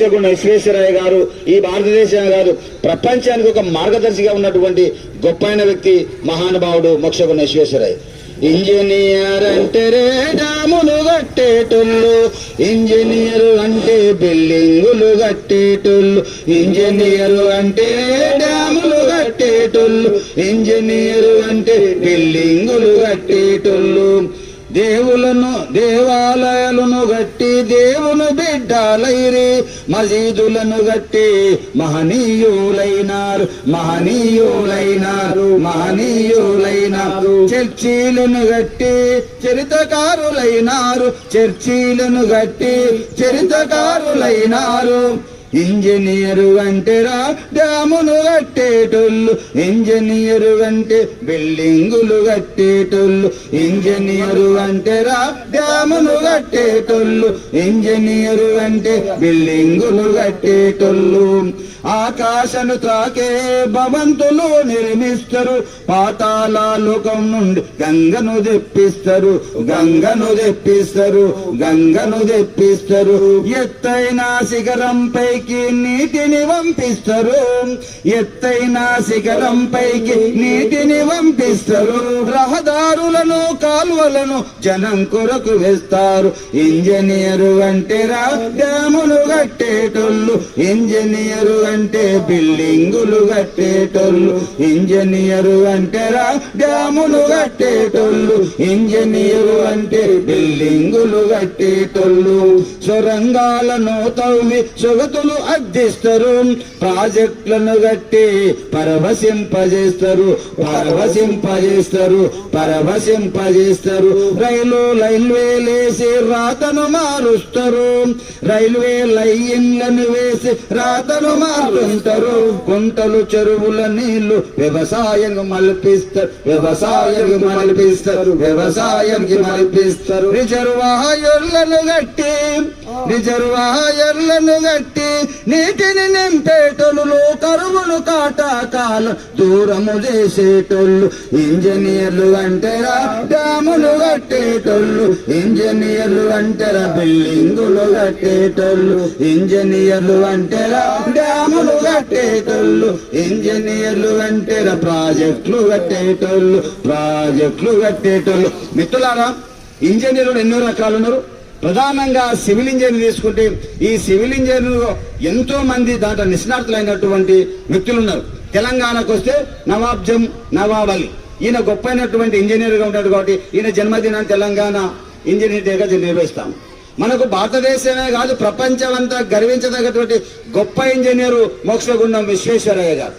మోక్షగుండ విశ్వేశ్వరయ్య గారు ఈ భారతదేశం గారు ప్రపంచానికి ఒక మార్గదర్శిగా ఉన్నటువంటి గొప్పైన వ్యక్తి మహానుభావుడు మోక్షగుండ విశ్వేశ్వరయ్య ఇంజనీర్ అంటే రే డాములు కట్టేటోళ్ళు ఇంజనీర్ అంటే బిల్డింగులు కట్టేటోళ్ళు ఇంజనీర్ అంటే డాములు కట్టేటోళ్ళు ఇంజనీర్ అంటే బిల్డింగులు కట్టేటోళ్ళు. దేవులను దేవాలయాలను గట్టి దేవుని బిడ్డాలైరి. మసీదులను గట్టి మహనీయులైనారు మహనీయులైనారు మహనీయులైనారు. చర్చీలను గట్టి చరితకారులైనారు చర్చీలను గట్టి చరితకారులైనారు ఇంజనీరు అంటే రా డ్యాములు కట్టేటోళ్ళు. ఇంజనీరు అంటే బిల్డింగులు కట్టేటోళ్ళు. ఇంజనీరు అంటే రా డ్యాములు కట్టేటోళ్ళు. ఇంజనీరు అంటే బిల్డింగులు కట్టేటోళ్ళు. ఆకాశను తాకే భవంతులు నిర్మిస్తారు. పాతాళ లోకం నుండి గంగను తెప్పిస్తారు. గంగను తెప్పిస్తారు. గంగను తెప్పిస్తారు. ఎత్తైన శిఖరంపై పైకి నీటిని పంపిస్తారు ఎత్తైన శిఖరం పైకి నీటిని పంపిస్తారు రహదారులను కాలువలను జనం కొరకు వేస్తారు. ఇంజనీరు అంటే రా డ్యాములు కట్టేటోళ్ళు. ఇంజనీరు అంటే బిల్డింగులు కట్టేటోళ్ళు. ఇంజనీరు అంటే రా డ్యాములు కట్టేటోళ్ళు. ఇంజనీరు అంటే బిల్డింగులు కట్టేటోళ్ళు. సొరంగాలను తవ్వి సొగతులు అద్దిస్తారు ప్రాజెక్టులను గట్టి పరవశింపజేస్తారు. పరవశింపజేస్తారు. పరవశింపజేస్తారు. రైలు రైల్వేలేసి రాతను మారుస్తారు. రైల్వే లైన్లను వేసి రాతను మారుంటారు. కుంటలు చెరువుల నీళ్ళు వ్యవసాయం మల్పిస్తారు. వ్యవసాయం మల్పిస్తారు. వ్యవసాయానికి మల్పిస్తారు. రిజర్వాయర్లను గట్టి రిజర్వాయర్లను గట్టి నీటిని నింపేటోళ్ళు కరువులు కాటకాలు దూరము చేసేటోళ్ళు ఇంజనీర్లు అంటేరా డ్యాములు కట్టేటోళ్ళు ఇంజనీర్లు అంటారా బిల్డింగులు కట్టేటోళ్ళు ఇంజనీర్లు అంటేరా డ్యాములు కట్టేటోళ్ళు ఇంజనీర్లు అంటేరా ప్రాజెక్టులు కట్టేటోళ్ళు ప్రాజెక్టులు కట్టేటోళ్ళు. మిత్రులారా ఇంజనీర్లు ఎన్నో రకాలు ఉన్నారు ప్రధానంగా సివిల్ ఇంజనీర్ తీసుకుంటే ఈ సివిల్ ఇంజనీర్ ఎంతో మంది దాంట్లో నిష్ణాతులైనటువంటి వ్యక్తులు ఉన్నారు తెలంగాణకు వస్తే నవాబ్జం నవాబ్ అలీ. ఈయన గొప్పైనటువంటి ఇంజనీర్గా ఉంటాడు కాబట్టి ఈయన జన్మదినాన్ని తెలంగాణ ఇంజనీర్ డేగా నిర్వహిస్తాం మనకు భారతదేశమే కాదు ప్రపంచం అంతా గర్వించదగినటువంటి గొప్ప ఇంజనీరు మోక్షగుండం విశ్వేశ్వరయ్య గారు.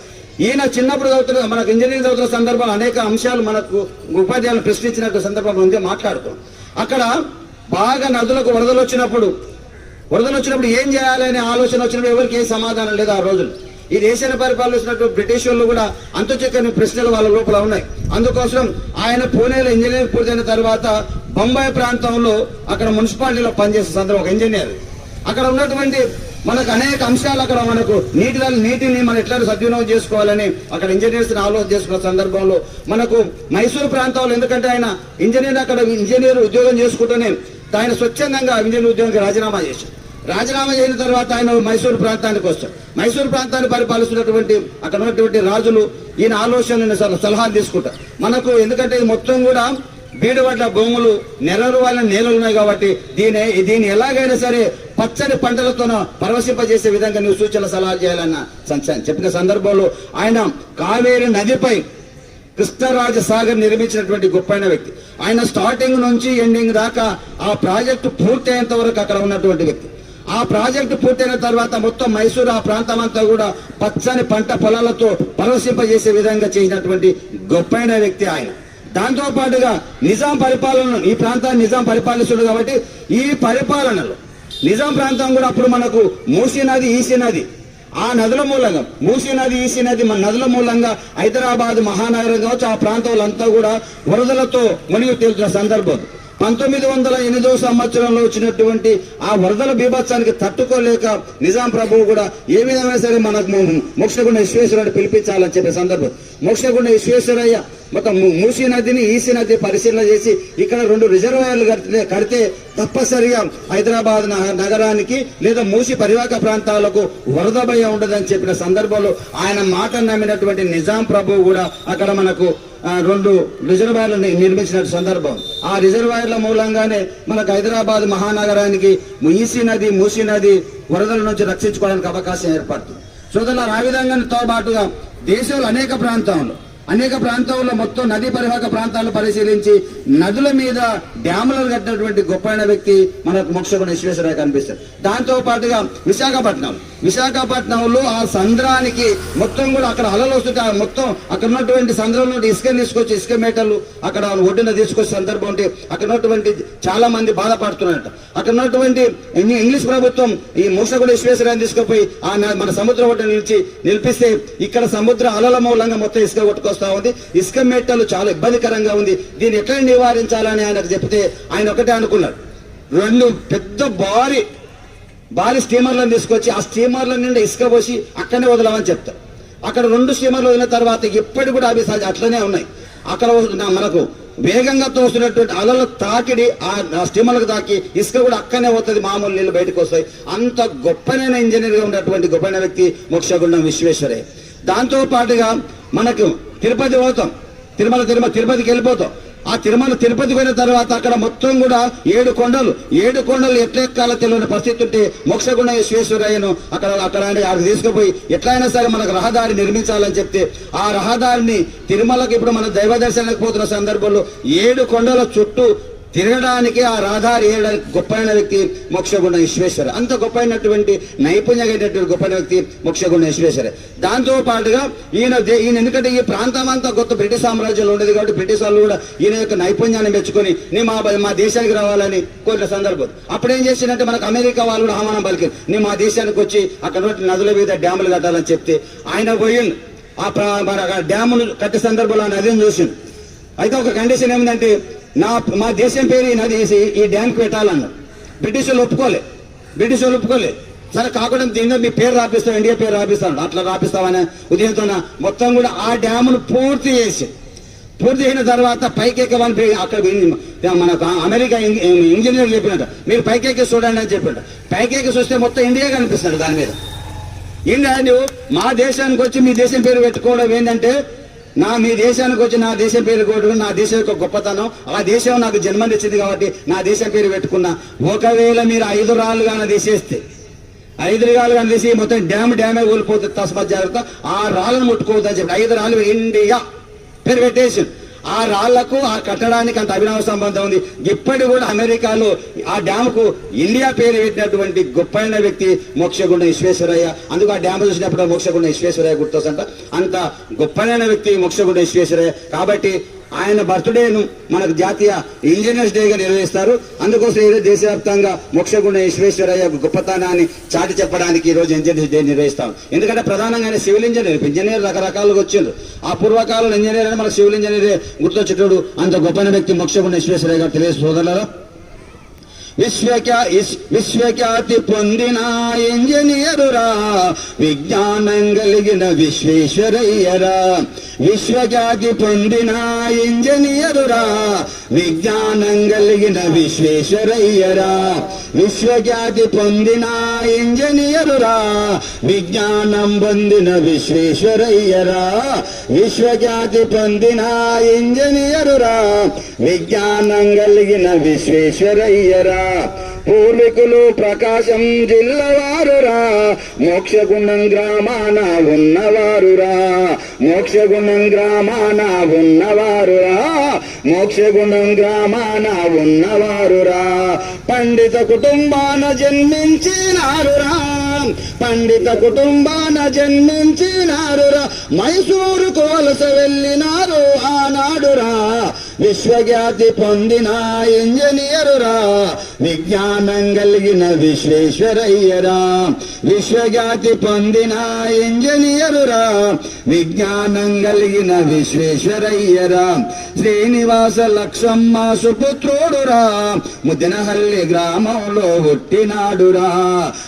ఈయన చిన్నప్పుడు చదువుతున్న మనకు ఇంజనీరింగ్ చదువుతున్న సందర్భంలో అనేక అంశాలు మనకు ఉపాధ్యాయులు ప్రశ్నించినట్టు సందర్భం ఉంది మాట్లాడుతాం. అక్కడ బాగా నదులకు వరదలు వచ్చినప్పుడు వరదలు వచ్చినప్పుడు ఏం చేయాలనే ఆలోచన వచ్చినప్పుడు ఎవరికి ఏ సమాధానం లేదు ఆ రోజులు. ఈ దేశాన్ని పరిపాలిస్తున్నట్టు బ్రిటిష్ వాళ్ళు కూడా అంత చక్కని ప్రశ్నలు వాళ్ళ లోపల ఉన్నాయి. అందుకోసం ఆయన పూణేలో ఇంజనీరింగ్ పూర్తయిన తర్వాత బొంబాయి ప్రాంతంలో అక్కడ మున్సిపాలిటీలో పనిచేసే సందర్భం ఒక ఇంజనీర్. అక్కడ ఉన్నటువంటి మనకు అనేక అంశాలు అక్కడ మనకు నీటి నీటిని మనం ఎట్లా సద్వినియోగం చేసుకోవాలని అక్కడ ఇంజనీర్స్ ఆలోచన చేసుకున్న సందర్భంలో మనకు మైసూరు ప్రాంతంలో ఎందుకంటే ఆయన ఇంజనీర్ అక్కడ ఇంజనీర్ ఉద్యోగం చేసుకుంటూనే ఆయన స్వచ్ఛందంగా ఇంజనీర్ ఉద్యోగానికి రాజీనామా చేశారు. రాజీనామా చేసిన తర్వాత ఆయన మైసూరు ప్రాంతానికి వస్తారు. మైసూరు ప్రాంతాన్ని పరిపాలిస్తున్నటువంటి అక్కడ ఉన్నటువంటి రాజులు ఈయన ఆలోచన సలహాలు తీసుకుంటారు. మనకు ఎందుకంటే ఇది మొత్తం కూడా బీడువడ్ల భూములు నెరలు వాళ్ళ నేలలు ఉన్నాయి కాబట్టి దీని దీన్ని ఎలాగైనా సరే పచ్చని పంటలతో పరవశింపజేసే విధంగా నువ్వు సూచన సలహాలు చేయాలన్న చెప్పిన సందర్భంలో ఆయన కావేరి నదిపై కృష్ణరాజ సాగర్ నిర్మించినటువంటి గొప్పైన వ్యక్తి. ఆయన స్టార్టింగ్ నుంచి ఎండింగ్ దాకా ఆ ప్రాజెక్టు పూర్తయ్యేంత వరకు అక్కడ ఉన్నటువంటి వ్యక్తి. ఆ ప్రాజెక్టు పూర్తయిన తర్వాత మొత్తం మైసూరు ఆ ప్రాంతం అంతా కూడా పచ్చని పంట పొలాలతో పరవశింపజేసే విధంగా చేసినటువంటి గొప్పైన వ్యక్తి ఆయన. దాంతో పాటుగా నిజాం పరిపాలన ఈ ప్రాంతాన్ని నిజాం పరిపాలిస్తుడు కాబట్టి ఈ పరిపాలనలో నిజాం ప్రాంతం కూడా అప్పుడు మనకు మూసీ నది ఈసీ నది ఆ నదుల మూలంగా మూసీ నది ఈసీ నది మన నదుల మూలంగా హైదరాబాద్ మహానగరం కావచ్చు ఆ ప్రాంతాలంతా కూడా వరదలతో మునిగి తేలుతున్న సందర్భం. పంతొమ్మిది వందల ఎనిమిదవ సంవత్సరంలో వచ్చినటువంటి ఆ వరదల బీభత్సానికి తట్టుకోలేక నిజాం ప్రభువు కూడా ఏ విధమైన సరే మనకు మోక్షగుండ విశ్వేశ్వరుడు పిలిపించాలని చెప్పే సందర్భం. మోక్షగుండ విశ్వేశ్వరయ్య మొత్తం మూసీ నదిని ఈసీ నది పరిశీలన చేసి ఇక్కడ రెండు రిజర్వాయర్లు కడితే కడితే తప్పనిసరిగా హైదరాబాద్ నగ- నగరానికి లేదా మూసి పరివాహక ప్రాంతాలకు వరద భయం ఉండదని చెప్పిన సందర్భంలో ఆయన మాట నమ్మినటువంటి నిజాం ప్రభువు కూడా అక్కడ మనకు రెండు రిజర్వాయర్లు నిర్మించిన సందర్భం. ఆ రిజర్వాయర్ల మూలంగానే మనకు హైదరాబాద్ మహానగరానికి ఈసీ నది మూసీ నది వరదల నుంచి రక్షించుకోవడానికి అవకాశం ఏర్పడుతుంది. సోదరులు ఆ విధంగాతో పాటుగా దేశంలో అనేక ప్రాంతాల్లో అనేక ప్రాంతాల్లో మొత్తం నదీ పరివాహక ప్రాంతాలను పరిశీలించి నదుల మీద డ్యాములను కట్టినటువంటి గొప్పైన వ్యక్తి మనకు మోక్షగుణ విశ్వేశ్వరయ్య కనిపిస్తారు. దాంతో పాటుగా విశాఖపట్నం. విశాఖపట్నంలో ఆ సంద్రానికి మొత్తం కూడా అక్కడ అలలు వస్తుంటే ఆ మొత్తం అక్కడ ఉన్నటువంటి సంద్రంలో ఇసుక తీసుకొచ్చి ఇసుక మేటలు అక్కడ ఒడ్డున తీసుకొచ్చే సందర్భం ఉంటే అక్కడ ఉన్నటువంటి చాలా మంది బాధపడుతున్నారట. అక్కడ ఉన్నటువంటి ఇంగ్లీష్ ప్రభుత్వం ఈ మోక్షగుణ విశ్వేశ్వరాన్ని తీసుకుపోయి ఆ మన సముద్ర ఒడ్డు నిలిచి నిలిపిస్తే ఇక్కడ సముద్ర అలల మూలంగా మొత్తం ఇసుక వస్తూ ఉంది. ఇసుక మేటలు చాలా ఇబ్బందికరంగా ఉంది. దీన్ని ఎట్లా నివారించాలని ఆయనకు చెప్తే ఆయన ఒకటే అనుకున్నాడు. రెండు పెద్ద భారీ భారీ స్టీమర్లను తీసుకొచ్చి ఆ స్టీమర్ల నిండా ఇసుక పోసి అక్కడనే వదలమని చెప్తారు అక్కడ రెండు స్టీమర్లు వదిలిన తర్వాత ఇప్పటికి కూడా అవి సహజ- అట్లనే ఉన్నాయి. అక్కడ మనకు వేగంగా తోస్తున్నటువంటి అలలు తాకిడి ఆ స్టీమర్లకు తాకి ఇసుక కూడా అక్కడనే పోతుంది మామూలు నీళ్ళు బయటకు వస్తాయి. అంత గొప్పనైన ఇంజనీర్గా ఉన్నటువంటి గొప్పైన వ్యక్తి మోక్షగుండం విశ్వేశ్వరే. దాంతో పాటుగా మనకు తిరుపతి పోతాం. తిరుమల తిరుమల తిరుపతికి వెళ్ళిపోతాం. ఆ తిరుమల తిరుపతి పోయిన తర్వాత అక్కడ మొత్తం కూడా ఏడు కొండలు. ఏడు కొండలు ఎట్లా ఎక్కాలో తెలియని పరిస్థితి ఉంటే మోక్షగుణ విశ్వేశ్వరయ్యను అక్కడ అక్కడ అక్కడ తీసుకుపోయి ఎట్లయినా సరే మనకు రహదారి నిర్మించాలని చెప్తే ఆ రహదారిని తిరుమలకి ఇప్పుడు మన దైవ దర్శనానికి పోతున్న సందర్భంలో ఏడు కొండల చుట్టూ తిరగడానికి ఆ రహదారి వేయడానికి గొప్పైన వ్యక్తి మోక్షగుణ విశ్వేశ్వర. అంత గొప్పైనటువంటి నైపుణ్యం అయినటువంటి గొప్పైన వ్యక్తి మోక్షగుణ విశ్వేశ్వర. దాంతో పాటుగా ఈయన దే- ఈయన ఎందుకంటే ఈ ప్రాంతం అంతా గొప్ప బ్రిటిష్ సామ్రాజ్యంలో ఉండేది కాబట్టి బ్రిటిష్ వాళ్ళు కూడా ఈయన యొక్క నైపుణ్యాన్ని మెచ్చుకొని నీ మా మా దేశానికి రావాలని కోరిన సందర్భం. అప్పుడేం చేసిందంటే మనకు అమెరికా వాళ్ళు కూడా ఆహ్వానం పలికి నీ మా దేశానికి వచ్చి అక్కడ నదుల మీద డ్యాములు కట్టాలని చెప్తే ఆయన పోయిండు. ఆ ప్రా డ్యాములు కట్టే సందర్భంలో ఆ నదిని చూసిండు. అయితే ఒక కండిషన్ ఏమిటంటే నా మా దేశం పేరు ఈ నది వేసి ఈ డ్యామ్కి పెట్టాలన్నారు బ్రిటిష్ వాళ్ళు ఒప్పుకోలే. బ్రిటిష్ వాళ్ళు ఒప్పుకోలే. సరే కాకుండా దీని మీ పేరు రాపిస్తాం ఇండియా పేరు రాపిస్తాడు అట్లా రాపిస్తామనే ఉదయంతో మొత్తం కూడా ఆ డ్యామును పూర్తి చేసి పూర్తి అయిన తర్వాత పైకి అక్కడ మన మనకు అమెరికా ఇంజ- ఇంజనీర్ చెప్పినట్ట. మీరు పైకెక్కి చూడండి అని చెప్పినట్ట. పైకి చూస్తే మొత్తం ఇండియా కనిపిస్తుంది దాని మీద. ఇండియా నువ్వు మా దేశానికి వచ్చి మీ దేశం పేరు పెట్టుకోవడం ఏంటంటే నా మీ దేశానికి వచ్చి నా దేశం పేరు కొట్టుకుని నా దేశం యొక్క గొప్పతనం ఆ దేశం నాకు జన్మనిచ్చింది కాబట్టి నా దేశం పేరు పెట్టుకున్నా. ఒకవేళ మీరు ఐదు రాళ్ళు కానీ తీసేస్తే ఐదు రాళ్ళు కానీ తీసి మొత్తం డ్యామ్ డ్యామే కోల్పోతుంది తస్మత్ జాగ్రత్త ఆ రాళ్ళను ముట్టుకోవద్దని చెప్పి ఐదు రాళ్ళు ఇండియా పేరు పెట్టేసి ఆ రాళ్ళకు ఆ కట్టడానికి అంత అభినవ సంబంధం ఉంది. ఇప్పటి కూడా అమెరికాలో ఆ డ్యామ్కు ఇండియా పేరు పెట్టినటువంటి గొప్పైన వ్యక్తి మోక్షగుండ విశ్వేశ్వరయ్య. అందుకు ఆ డ్యామ్ చూసినప్పుడు మోక్షగుండ విశ్వేశ్వరయ్య గుర్తొస్తంట. అంత గొప్పైన వ్యక్తి మోక్షగుండ విశ్వేశ్వరయ్య. కాబట్టి ఆయన బర్త్డేను మనకు జాతీయ ఇంజనీర్స్ డేగా నిర్వహిస్తారు. అందుకోసం ఈరోజు దేశవ్యాప్తంగా మోక్షగుండ విశ్వేశ్వరయ్య గొప్పతనాన్ని చాటి చెప్పడానికి ఈ రోజు ఇంజనీర్స్ డే నిర్వహిస్తాం. ఎందుకంటే ప్రధానంగా ఆయన సివిల్ ఇంజనీర్ ఇంజనీర్ రకరకాలుగా వచ్చిండ్రు ఆ పూర్వకాలంలో ఇంజనీర్ అని మనకు సివిల్ ఇంజనీరే గుర్తొచ్చేటోడు అంత గొప్పన వ్యక్తి మోక్షగుండ విశ్వేశ్వరయ్య గారు. తెలియదు సోదరులలో విశ్వఖ్యా విశ్వఖ్యాతి పొందిన ఇంజనీరురా విజ్ఞానం కలిగిన విశ్వేశ్వరయ్యరా. విశ్వఖ్యాతి పొందిన ఇంజనీరురా విజ్ఞానం కలిగిన విశ్వేశ్వరయ్యరా. విశ్వఖ్యాతి పొందిన ఇంజనీరురా విజ్ఞానం పొందిన విశ్వేశ్వరయ్యరా. విశ్వఖ్యాతి పొందిన ఇంజనీరురా విజ్ఞానం కలిగిన విశ్వేశ్వరయ్యరా. పూర్వీకులు ప్రకాశం జిల్లవారురా మోక్షగుణం గ్రామాన ఉన్నవారురా. మోక్షగుణం గ్రామాన ఉన్నవారురా మోక్షగుణం గ్రామాన ఉన్నవారురా. పండిత కుటుంబాన జన్మించినారురా. పండిత కుటుంబాన జన్మించినారురా. మైసూరుకు వలస వెళ్ళినారు ఆనాడురా. విశ్వఖ్యాతి పొందిన ఇంజనీరురా విజ్ఞానం కలిగిన విశ్వేశ్వరయ్యరా. విశ్వఖ్యాతి పొందిన ఇంజనీరురా విజ్ఞానం కలిగిన విశ్వేశ్వరయ్యరా. శ్రీనివాస లక్ష్మమ్మ సుపుత్రుడురా ముదినహల్లి గ్రామంలో పుట్టినాడురా.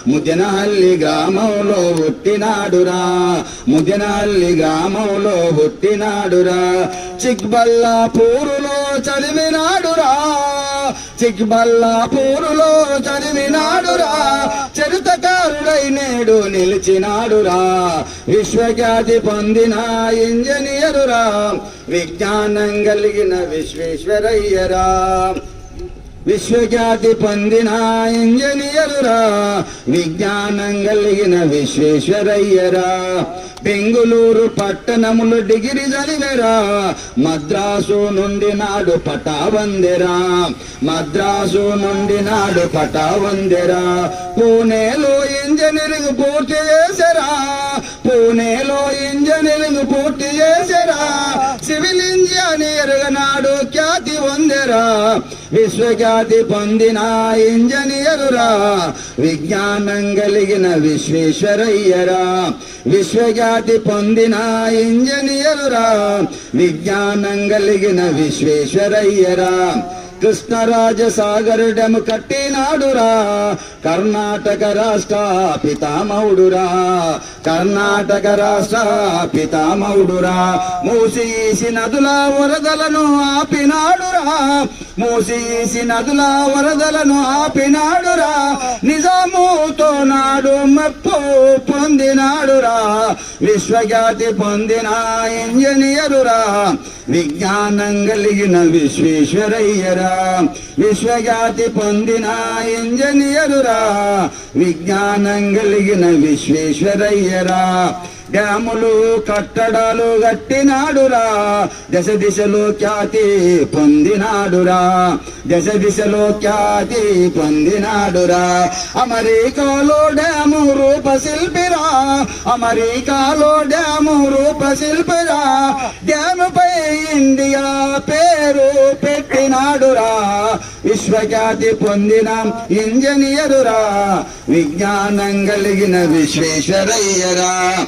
ముదినహల్లి గ్రామంలో పుట్టినాడురా ముదినహల్లి గ్రామంలో పుట్టినాడురా. చిక్బల్లాపూరు చదివినాడురా. చిక్బల్లాపూరులో చదివినాడురా. చరితకారుడై నేడు నిలిచినాడురా. విశ్వఖ్యాతి పొందిన ఇంజనీరురా. విజ్ఞానం కలిగిన విశ్వేశ్వరయ్యరా. విశ్వఖ్యాతి పొందిన ఇంజనీరురా విజ్ఞానం కలిగిన విశ్వేశ్వరయ్యరా. బెంగుళూరు పట్టణములు డిగ్రీ చదివేరా మద్రాసు నుండి నాడు పటావందెరా. మద్రాసు నుండి నాడు పటావందెరా. పూణేలో ఇంజనీరింగ్ పూర్తి చేసరా పూణేలో ఇంజనీరింగ్ పూర్తి చేసే ఎరుగనాడు ఖ్యాతి పొందెరా. విశ్వఖ్యాతి పొందిన ఇంజనీరురా. విజ్ఞానం కలిగిన విశ్వేశ్వరయ్యరా. విశ్వఖ్యాతి పొందిన ఇంజనీరురా. విజ్ఞానం కలిగిన విశ్వేశ్వరయ్యరా. కృష్ణరాజ సాగర్ కట్టినాడురా. కర్ణాటక రాష్ట్ర పితామౌడురా కర్ణాటక రాష్ట్ర పితామౌడురా మూసిసి నదుల వరదలను ఆపినాడురా. మూసిసి నదుల వరదలను ఆపినాడురా. నిజాముతో నాడు మెప్పు పొందినాడురా. విశ్వఖ్యాతి పొందిన ఇంజనీరురా. విజ్ఞానం కలిగిన విశ్వేశ్వరయ్యరా. విశ్వఖ్యాతి పొందిన ఇంజనీరురా విజ్ఞానం కలిగిన విశ్వేశ్వరయ్యరా. డ్యాములు కట్టడాలు కట్టినాడురా. దశ దిశలో ఖ్యాతి పొందినాడురా. దశ దిశలో ఖ్యాతి పొందినాడురా. అమెరికాలో డ్యాము రూపశిల్పిరా. అమెరికాలో డ్యాము రూపశిల్పిరా. డ్యాము పై ఇండియా పేరు పెట్టినాడురా. విశ్వఖ్యాతి పొందిన ఇంజనీరురా. విజ్ఞానం కలిగిన విశ్వేశ్వరయ్యరా.